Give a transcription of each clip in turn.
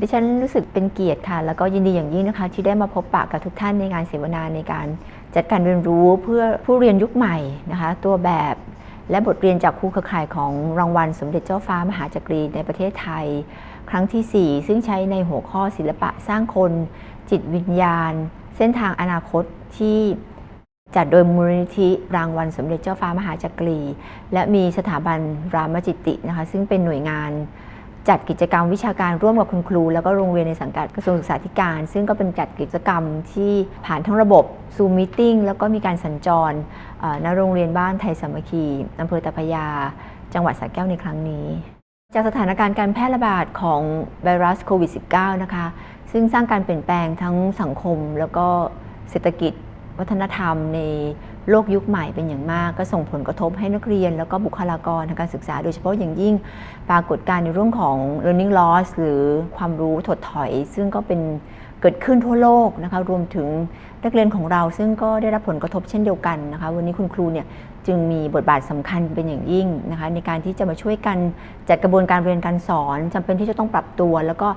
ดิฉันรู้สึกเป็นเกียรติค่ะ แล้วก็ยินดีอย่างยิ่งนะคะ ที่ได้มาพบปะกับทุกท่านในงานเสวนาในการจัดการเรียนรู้เพื่อผู้เรียนยุคใหม่นะคะ ตัวแบบและบทเรียนจากครูเครือข่ายของรางวัลสมเด็จเจ้าฟ้ามหาจักรีในประเทศไทย ครั้งที่ 4 ซึ่งใช้ในหัวข้อศิลปะสร้างคน จิตวิญญาณ เส้นทางอนาคตที่จัดโดยมูลนิธิรางวัลสมเด็จเจ้าฟ้ามหาจักรี และมีสถาบันรามจิตตินะคะ ซึ่งเป็นหน่วยงาน จัดกิจกรรมวิชาการร่วมกับคุณครู แล้วก็โรงเรียนในสังกัดกระทรวงศึกษาธิการ ซึ่งก็เป็นจัดกิจกรรมที่ผ่านทั้งระบบ Zoom Meeting แล้วก็มีการสัญจรณโรงเรียนบ้านไทยสามัคคีอำเภอตาพยา จังหวัดสระแก้วในครั้งนี้ จากสถานการณ์การแพร่ระบาดของไวรัสโควิด -19 นะคะ ซึ่งสร้างการเปลี่ยนแปลงทั้งสังคมแล้วก็เศรษฐกิจวัฒนธรรมใน โลกยุคใหม่เป็นอย่างมาก ก็ส่งผลกระทบให้นักเรียน แล้วก็บุคลากรทางการศึกษา โดยเฉพาะอย่างยิ่งปรากฏการณ์ในเรื่องของ learning loss หรือความรู้ถดถอย ซึ่งก็เป็นเกิดขึ้นทั่วโลกนะคะรวมถึงนักเรียนของเราซึ่งก็ได้รับผลกระทบเช่นเดียวกันนะคะวันนี้คุณครูเนี่ยจึงมีบทบาทสำคัญเป็นอย่างยิ่งนะคะในการที่จะมาช่วยกันจัดกระบวนการเรียนการสอนจำเป็นที่จะต้องปรับตัว แล้วก็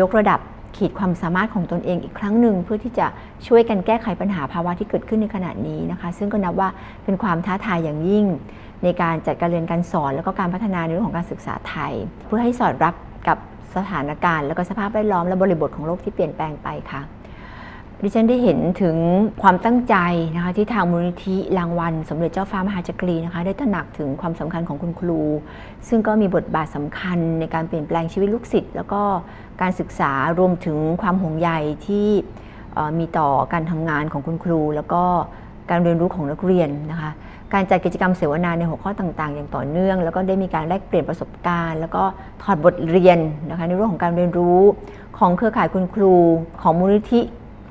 ยกระดับ ขีดความสามารถของตนเองอีกครั้งหนึ่ง เพื่อที่จะช่วยกันแก้ไขปัญหาภาวะที่เกิดขึ้นในขณะนี้นะคะ ซึ่งก็นับว่าเป็นความท้าทายอย่างยิ่ง ในการจัดการเรียนการสอน แล้วก็การพัฒนาในเรื่องของการศึกษาไทย เพื่อให้สอดรับกับสถานการณ์ แล้วก็สภาพแวดล้อมและบริบทของโลกที่เปลี่ยนแปลงไปค่ะ ดิฉันได้เห็นถึงความตั้งใจนะคะที่ทางมูลนิธิรางวัล สมเด็จเจ้าฟ้ามหาจักรีนะคะได้ตระหนักถึงความสำคัญของคุณครู ซึ่งก็มีบทบาทสำคัญในการเปลี่ยนแปลงชีวิตลูกศิษย์แล้วก็การศึกษารวมถึงความห่วงใยที่มีต่อการทำงานของคุณครู แล้วก็การเรียนรู้ของนักเรียนนะคะการจัดกิจกรรมเสวนาในหัวข้อต่างๆ อย่างต่อเนื่อง แล้วก็ได้มีการแลกเปลี่ยนประสบการณ์ แล้วก็ถอดบทเรียนนะคะในเรื่องของการเรียนรู้ของเครือข่ายคุณครูของมูลนิธิ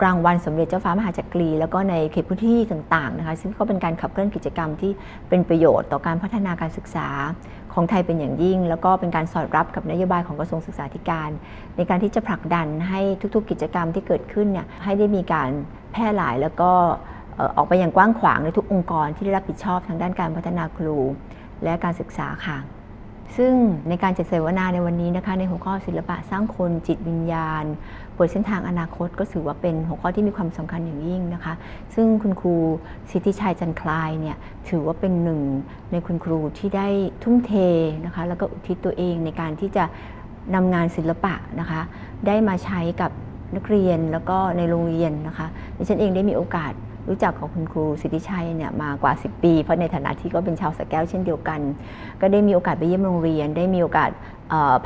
รางวัลสมเด็จเจ้าฟ้ามหาจักรี แล้วก็ในเขตพื้นที่ต่างๆนะคะซึ่งก็เป็นการขับเคลื่อนกิจกรรมที่เป็นประโยชน์ต่อการพัฒนาการศึกษาของไทยเป็นอย่างยิ่ง แล้วก็เป็นการสอดรับกับนโยบายของกระทรวงศึกษาธิการ ในการที่จะผลักดันให้ทุกๆ กิจกรรมที่เกิดขึ้นเนี่ยให้ได้มีการแพร่หลายแล้วก็ออออกไปอย่างกว้างขวางในทุกองค์กรที่ได้รับผิดชอบทางด้านการพัฒนาครู และการศึกษาค่ะ ซึ่งในการจัดเสวนาในวันนี้นะคะในหัวข้อศิลปะสร้างคนจิตวิญญาณเปิดเส้นทางอนาคตก็ถือว่าเป็นหัวข้อที่มีความสำคัญอย่างยิ่งนะคะ ซึ่งคุณครูสิทธิชัยจันทร์คลายเนี่ยถือว่าเป็นหนึ่งในคุณครูที่ได้ทุ่มเทนะคะแล้วก็อุทิศตัวเองในการที่จะนำงานศิลปะนะคะได้มาใช้กับนักเรียนแล้วก็ในโรงเรียนนะคะดิฉันเองได้มีโอกาส รู้จักกับคุณครูสิทธิชัยเนี่ยมากว่า 10 ปี เพราะในฐานะที่ก็เป็นชาวสแก้วเช่นเดียวกัน ก็ได้มีโอกาสไปเยี่ยมโรงเรียน ได้มีโอกาส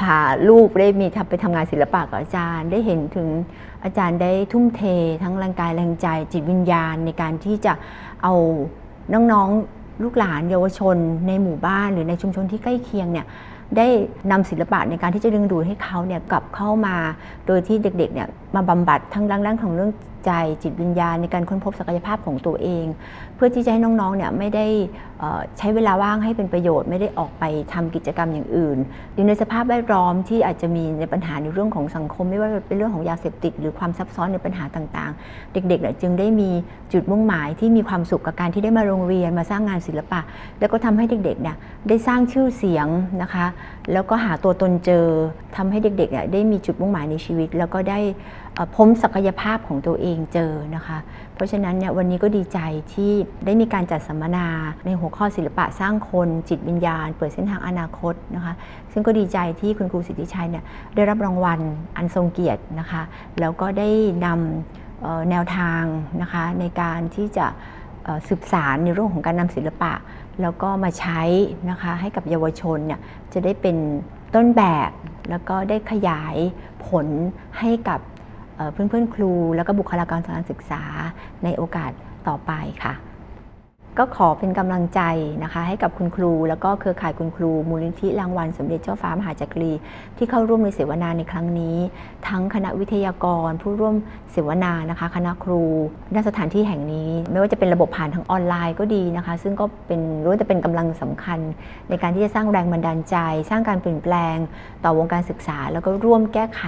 พาลูกได้มีทำไปทำงานศิลปะกับอาจารย์ ได้เห็นถึงอาจารย์ได้ทุ่มเท ทั้งแรงกายแรงใจ จิตวิญญาณในการที่จะเอาน้องๆลูกหลานเยาวชน ในหมู่บ้านหรือในชุมชนที่ใกล้เคียงเนี่ยได้นำศิลปะในการที่จะดึงดูดให้เขาเนี่ยกลับเข้ามา โดยที่เด็กๆเนี่ยมาบำบัดทั้งด้านด้านของเรื่องใจจิตวิญญาณในการค้นพบศักยภาพของตัวเอง เพื่อที่จะให้น้องๆเนี่ยไม่ได้ใช้เวลาว่างให้เป็นประโยชน์ ไม่ได้ออกไปทำกิจกรรมอย่างอื่นอยู่ในสภาพแวดล้อมที่อาจจะมีในปัญหาในเรื่องของสังคม ไม่ว่าเป็นเรื่องของยาเสพติด หรือความซับซ้อนในปัญหาต่างๆ เด็กๆจึงได้มีจุดมุ่งหมายที่มีความสุขกับการที่ได้มาโรงเรียนมาสร้างงานศิลปะ แล้วก็ทำให้เด็กๆเนี่ยได้สร้างชื่อเสียงนะคะ แล้วก็หาตัวตนเจอทำให้เด็กๆเนี่ยได้มีจุดมุ่งหมายในชีวิต แล้วก็ได้ พ้นศักยภาพของตัวเองเจอนะคะ เพราะฉะนั้นเนี่ยวันนี้ก็ดีใจที่ได้มีการจัดสัมมนาในหัวข้อศิลปะสร้างคนจิตวิญญาณ เปิดเส้นทางอนาคตนะคะซึ่งก็ดีใจที่คุณครูสิทธิชัยเนี่ยได้รับรางวัลอันทรงเกียรตินะคะแล้วก็ได้นำแนวทางนะคะในการที่จะสืบสารในเรื่องของการนำศิลปะ แล้วก็มาใช้นะคะให้กับเยาวชนเนี่ยจะได้เป็นต้นแบบ แล้วก็ได้ขยายผลให้กับ เอ่อเพื่อนๆครู แล้วก็บุคลากรทางการศึกษาในโอกาสต่อไปค่ะ ก็ขอเป็นกำลังใจนะคะให้กับคุณครู แล้วก็เครือข่ายคุณครู มูลนิธิรางวัลสมเด็จเจ้าฟ้ามหาจักรี ที่เข้าร่วมในเสวนาในครั้งนี้ ทั้งคณะวิทยากร ผู้ร่วมเสวนานะคะ คณะครูณสถานที่แห่งนี้ ไม่ว่าจะเป็นระบบผ่านทางออนไลน์ก็ดีนะคะ ซึ่งก็เป็นรู้ว่าจะเป็นกำลังสำคัญ ในการที่จะสร้างแรงบันดาลใจ สร้างการเปลี่ยนแปลง ต่อวงการศึกษา แล้วก็ร่วมแก้ไข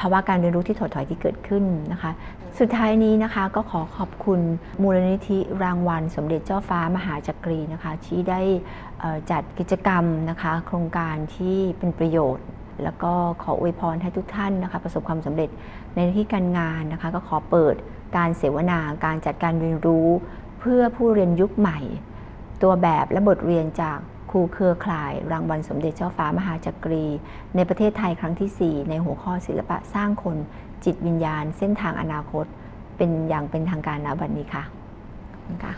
ภาวะการเรียนรู้ที่ถดถอยที่เกิดขึ้นนะคะสุดท้ายนี้นะคะก็ขอขอบคุณมูลนิธิรางวัล สมเด็จเจ้าฟ้ามหาจักรีนะคะที่ได้จัดกิจกรรมนะคะโครงการที่เป็นประโยชน์ แล้วก็ขออวยพรให้ทุกท่านนะคะประสบความสำเร็จในที่การงานนะคะ ก็ขอเปิดการเสวนาการจัดการเรียนรู้ เพื่อผู้เรียนยุคใหม่ ตัวแบบและบทเรียนจาก ครูเครือข่าย รางวัลสมเด็จเจ้าฟ้ามหาจักรี ในประเทศไทยครั้งที่ 4 ในหัวข้อศิลปะสร้างคน จิตวิญญาณ เส้นทางอนาคต เป็นอย่างเป็นทางการณบัดนี้ค่ะคุณค่ะ